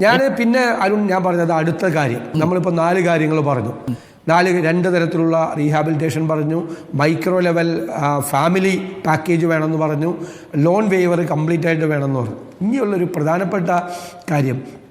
ഞാൻ പിന്നെ അരുൺ ഞാൻ പറഞ്ഞത് അടുത്ത കാര്യം. നമ്മളിപ്പോൾ നാല് കാര്യങ്ങൾ പറഞ്ഞു. നാല് രണ്ട് തരത്തിലുള്ള റീഹാബിലിറ്റേഷൻ പറഞ്ഞു. മൈക്രോ ലെവൽ ഫാമിലി പാക്കേജ് വേണമെന്ന് പറഞ്ഞു. ലോൺ വേവർ കംപ്ലീറ്റ് ആയിട്ട് വേണമെന്ന് പറഞ്ഞു. ഇനിയുള്ളൊരു പ്രധാനപ്പെട്ട കാര്യം.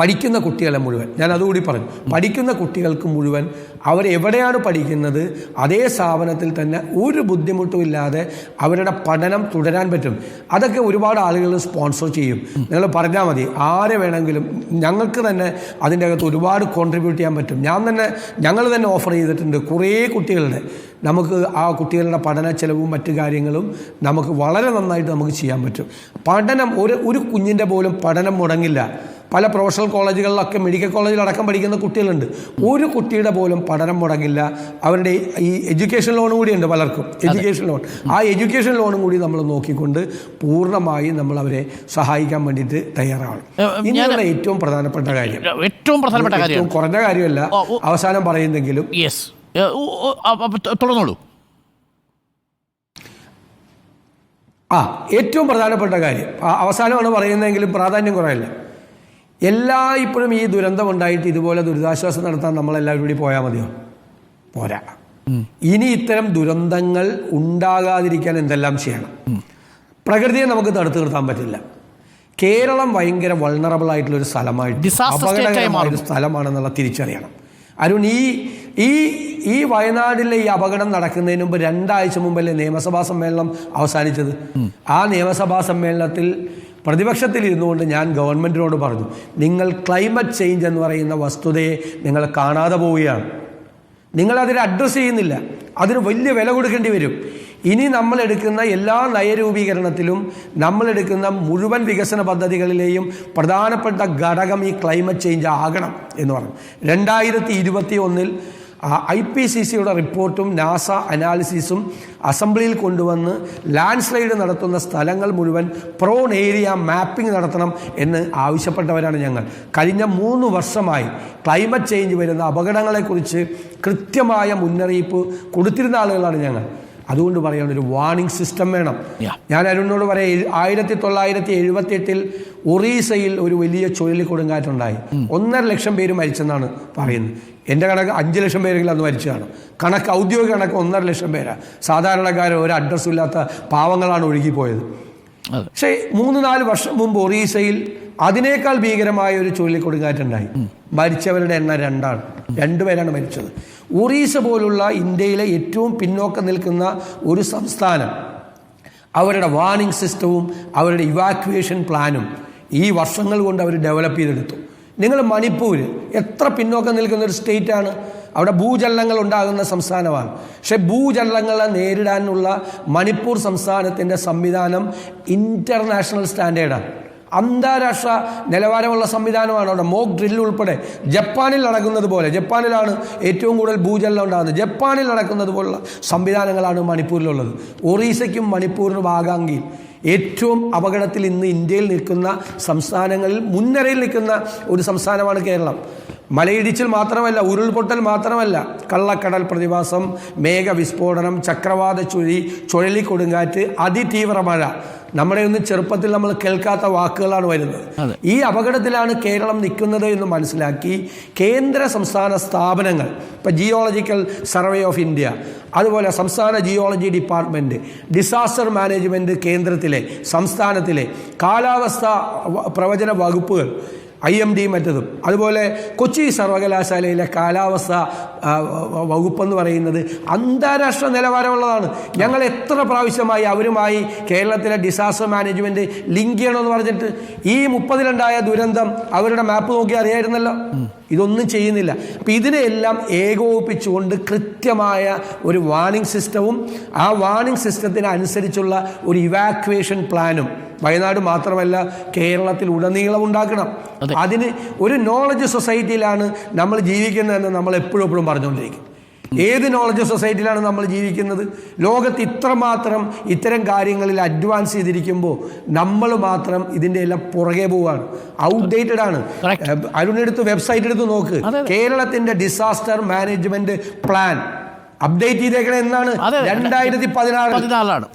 പഠിക്കുന്ന കുട്ടികളെ മുഴുവൻ. ഞാൻ അതുകൂടി പറഞ്ഞു. പഠിക്കുന്ന കുട്ടികൾക്ക് മുഴുവൻ അവരെവിടെയാണ് പഠിക്കുന്നത് അതേ സ്ഥാപനത്തിൽ തന്നെ ഒരു ബുദ്ധിമുട്ടും ഇല്ലാതെ അവരുടെ പഠനം തുടരാൻ പറ്റും. അതൊക്കെ ഒരുപാട് ആളുകൾ സ്പോൺസർ ചെയ്യും. നിങ്ങൾ പറഞ്ഞാൽ മതി. ആരെ വേണമെങ്കിലും ഞങ്ങൾക്ക് തന്നെ അതിന്റെ അകത്ത് ഒരുപാട് കോൺട്രിബ്യൂട്ട് ചെയ്യാൻ പറ്റും. ഞാൻ തന്നെ ഞങ്ങൾ തന്നെ ഓഫർ ചെയ്തിട്ടുണ്ട് കുറേ കുട്ടികളുടെ. നമുക്ക് ആ കുട്ടികളുടെ പഠന ചെലവും മറ്റു കാര്യങ്ങളും നമുക്ക് വളരെ നന്നായിട്ട് നമുക്ക് ചെയ്യാൻ പറ്റും. പഠനം ഒരു ഒരു കുഞ്ഞിന്റെ പോലും പഠനം മുടങ്ങില്ല. പല പ്രൊഫഷണൽ കോളേജുകളിലൊക്കെ മെഡിക്കൽ കോളേജിലടക്കം പഠിക്കുന്ന കുട്ടികളുണ്ട്. ഒരു കുട്ടിയുടെ പോലും പഠനം മുടങ്ങില്ല. അവരുടെ ഈ എഡ്യൂക്കേഷൻ ലോൺ കൂടിയുണ്ട് പലർക്കും. Education loan. ആ എഡ്യൂക്കേഷൻ ലോണും കൂടി നമ്മൾ നോക്കിക്കൊണ്ട് പൂർണമായും നമ്മൾ അവരെ സഹായിക്കാൻ വേണ്ടിയിട്ട് തയ്യാറാണ്. ഏ, ഏറ്റവും പ്രധാനപ്പെട്ട കാര്യം. ഏറ്റവും പ്രധാനപ്പെട്ട കാര്യം. കുറഞ്ഞ കാര്യമല്ല. അവസാനം പറയുന്നെങ്കിലും യെസ് തുടർന്നോളൂ ആ ഏറ്റവും പ്രധാനപ്പെട്ട കാര്യം. അവസാനമാണ് പറയുന്നതെങ്കിലും പ്രാധാന്യം കുറയല്ല. എല്ലാ ഇപ്പോഴും ഈ ദുരന്തം ഉണ്ടായിട്ട് ഇതുപോലെ ദുരിതാശ്വാസം നടത്താൻ നമ്മളെല്ലാവരും കൂടി പോയാൽ മതിയോ? പോരാ. ഇനി ഇത്തരം ദുരന്തങ്ങൾ ഉണ്ടാകാതിരിക്കാൻ എന്തെല്ലാം ചെയ്യണം? പ്രകൃതിയെ നമുക്ക് തടുത്തു നിർത്താൻ പറ്റില്ല. കേരളം ഭയങ്കര വൾണറബിൾ ആയിട്ടുള്ള ഒരു സ്ഥലമായിട്ട് അപകടകരമായ ഒരു സ്ഥലമാണെന്നുള്ള തിരിച്ചറിയണം. അരുൺ ഈ ഈ ഈ വയനാടിലെ ഈ അപകടം നടക്കുന്നതിന് മുമ്പ് രണ്ടാഴ്ച മുമ്പല്ലേ നിയമസഭാ സമ്മേളനം അവസാനിച്ചത്? ആ നിയമസഭാ സമ്മേളനത്തിൽ പ്രതിപക്ഷത്തിൽ ഇരുന്നുകൊണ്ട് ഞാൻ ഗവൺമെന്റിനോട് പറഞ്ഞു നിങ്ങൾ ക്ലൈമറ്റ് ചേഞ്ച് എന്ന് പറയുന്ന വസ്തുതയെ നിങ്ങൾ കാണാതെ പോവുകയാണ്. നിങ്ങളതിനെ അഡ്രസ്സ് ചെയ്യുന്നില്ല. അതിന് വലിയ വില കൊടുക്കേണ്ടി വരും. ഇനി നമ്മൾ എടുക്കുന്ന എല്ലാ നയരൂപീകരണത്തിലും നമ്മൾ എടുക്കുന്ന മുഴുവൻ വികസന പദ്ധതികളിലെയും പ്രധാനപ്പെട്ട ഘടകം ഈ ക്ലൈമറ്റ് ചേഞ്ച് ആകണം എന്ന് പറഞ്ഞു. രണ്ടായിരത്തി ഇരുപത്തി ഒന്നിൽ ഐ പി സി സിയുടെ റിപ്പോർട്ടും നാസ അനാലിസിസും അസംബ്ലിയിൽ കൊണ്ടുവന്ന് ലാൻഡ് സ്ലൈഡ് നടത്തുന്ന സ്ഥലങ്ങൾ മുഴുവൻ പ്രോൺ ഏരിയ മാപ്പിംഗ് നടത്തണം എന്ന് ആവശ്യപ്പെട്ടവരാണ് ഞങ്ങൾ. കഴിഞ്ഞ മൂന്ന് വർഷമായി ക്ലൈമറ്റ് ചേഞ്ച് വരുന്ന അപകടങ്ങളെക്കുറിച്ച് കൃത്യമായ മുന്നറിയിപ്പ് കൊടുത്തിരുന്ന ആളുകളാണ് ഞങ്ങൾ. അതുകൊണ്ട് പറയാൻ ഒരു വാർണിംഗ് സിസ്റ്റം വേണം. ഞാൻ അരുണിനോട് പറയാം ആയിരത്തി തൊള്ളായിരത്തി എഴുപത്തി എട്ടിൽ ഒറീസയിൽ ഒരു വലിയ ചുഴലിക്കൊടുങ്കാറ്റുണ്ടായി ഒന്നര ലക്ഷം പേര് മരിച്ചെന്നാണ് പറയുന്നത്. എന്റെ കണക്ക് അഞ്ച് ലക്ഷം പേരെങ്കിലും അന്ന് മരിച്ചതാണ്. കണക്ക് ഔദ്യോഗിക കണക്ക് ഒന്നര ലക്ഷം പേരാണ് സാധാരണക്കാർ ഒരു അഡ്രസ്സും ഇല്ലാത്ത പാവങ്ങളാണ് ഒഴുകിപ്പോയത്. പക്ഷേ മൂന്ന് നാല് വർഷം മുമ്പ് ഒറീസയിൽ അതിനേക്കാൾ ഭീകരമായ ഒരു ചുഴലിക്കൊടുങ്കാറ്റുണ്ടായി മരിച്ചവരുടെ എണ്ണം രണ്ടാണ്. രണ്ടുപേരാണ് മരിച്ചത്. ഒറീസ പോലുള്ള ഇന്ത്യയിലെ ഏറ്റവും പിന്നോക്കം നിൽക്കുന്ന ഒരു സംസ്ഥാനം അവരുടെ വാർണിംഗ് സിസ്റ്റവും അവരുടെ ഇവാക്യുവേഷൻ പ്ലാനും ഈ വർഷങ്ങൾ കൊണ്ട് അവർ ഡെവലപ്പ് ചെയ്തെടുത്തു. നിങ്ങൾ മണിപ്പൂർ എത്ര പിന്നോക്കം നിൽക്കുന്ന ഒരു സ്റ്റേറ്റാണ് അവിടെ ഭൂചലനങ്ങൾ ഉണ്ടാകുന്ന സംസ്ഥാനമാണ്. പക്ഷെ ഭൂചലനങ്ങളെ നേരിടാനുള്ള മണിപ്പൂർ സംസ്ഥാനത്തിന്റെ സംവിധാനം ഇന്റർനാഷണൽ സ്റ്റാൻഡേർഡാണ് അന്താരാഷ്ട്ര നിലവാരമുള്ള സംവിധാനമാണ് അവിടെ. മോക്ക് ഡ്രിൽ ഉൾപ്പെടെ ജപ്പാനിൽ നടക്കുന്നത് പോലെ ജപ്പാനിലാണ് ഏറ്റവും കൂടുതൽ ഭൂചലനം ഉണ്ടാകുന്നത്. ജപ്പാനിൽ നടക്കുന്നത് പോലുള്ള സംവിധാനങ്ങളാണ് മണിപ്പൂരിലുള്ളത്. ഒറീസയ്ക്കും മണിപ്പൂരിനും ആകാംഗിയും ഏറ്റവും അപകടത്തിൽ ഇന്ന് ഇന്ത്യയിൽ നിൽക്കുന്ന സംസ്ഥാനങ്ങളിൽ മുൻനിരയിൽ നിൽക്കുന്ന ഒരു സംസ്ഥാനമാണ് കേരളം. മലയിടിച്ചിൽ മാത്രമല്ല ഉരുൾപൊട്ടൽ മാത്രമല്ല. കള്ളക്കടൽ പ്രതിഭാസം മേഘവിസ്ഫോടനം ചക്രവാത ചുഴി ചുഴലിക്കൊടുങ്കാറ്റ് അതിതീവ്ര മഴ. നമ്മുടെ ഒന്നും ചെറുപ്പത്തിൽ നമ്മൾ കേൾക്കാത്ത വാക്കുകളാണ് വരുന്നത്. ഈ അപകടത്തിലാണ് കേരളം നിൽക്കുന്നത് എന്ന് മനസ്സിലാക്കി കേന്ദ്ര സംസ്ഥാന സ്ഥാപനങ്ങൾ ഇപ്പം ജിയോളജിക്കൽ സർവേ ഓഫ് ഇന്ത്യ അതുപോലെ സംസ്ഥാന ജിയോളജി ഡിപ്പാർട്ട്മെന്റ് ഡിസാസ്റ്റർ മാനേജ്മെന്റ് കേന്ദ്രത്തിലെ സംസ്ഥാനത്തിലെ കാലാവസ്ഥ പ്രവചന വകുപ്പുകൾ ഐ എം ഡി മറ്റതും. അതുപോലെ കൊച്ചി സർവകലാശാലയിലെ കാലാവസ്ഥ വകുപ്പെന്ന് പറയുന്നത് അന്താരാഷ്ട്ര നിലവാരമുള്ളതാണ്. ഞങ്ങൾ എത്ര പ്രാവശ്യമായി അവരുമായി കേരളത്തിലെ ഡിസാസ്റ്റർ മാനേജ്മെന്റ് ലിങ്ക് ചെയ്യണമെന്ന് പറഞ്ഞിട്ട് ഈ മുപ്പതിലുണ്ടായ ദുരന്തം അവരുടെ മാപ്പ് നോക്കി അറിയായിരുന്നല്ലോ? ഇതൊന്നും ചെയ്യുന്നില്ല. അപ്പം ഇതിനെയെല്ലാം ഏകോപിപ്പിച്ചുകൊണ്ട് കൃത്യമായ ഒരു വാണിംഗ് സിസ്റ്റവും ആ വാണിംഗ് സിസ്റ്റത്തിന് അനുസരിച്ചുള്ള ഒരു ഇവാക്വേഷൻ പ്ലാനും വയനാട് മാത്രമല്ല കേരളത്തിൽ ഉടനീളം ഉണ്ടാക്കണം. അതെ. അതിന് ഒരു നോളജ് സൊസൈറ്റിയിലാണ് നമ്മൾ ജീവിക്കുന്നതെന്ന് നമ്മൾ എപ്പോഴും എപ്പോഴും പറഞ്ഞുകൊണ്ടിരിക്കും. ഏത് നോളജ് സൊസൈറ്റിയിലാണ് നമ്മൾ ജീവിക്കുന്നത്? ലോകത്ത് ഇത്രമാത്രം ഇത്തരം കാര്യങ്ങളിൽ അഡ്വാൻസ് ചെയ്തിരിക്കുമ്പോൾ നമ്മൾ മാത്രം ഇതിന്റെ എല്ലാം പുറകെ പോവുകയാണ് ഔട്ട്ഡേറ്റഡ് ആണ്. അരുണെടുത്ത് വെബ്സൈറ്റ് എടുത്ത് നോക്ക്. കേരളത്തിന്റെ ഡിസാസ്റ്റർ മാനേജ്മെന്റ് പ്ലാൻ അപ്ഡേറ്റ് ചെയ്തേക്കണേ എന്നാണ്. രണ്ടായിരത്തി പതിനാറ് പതിനാലാണ്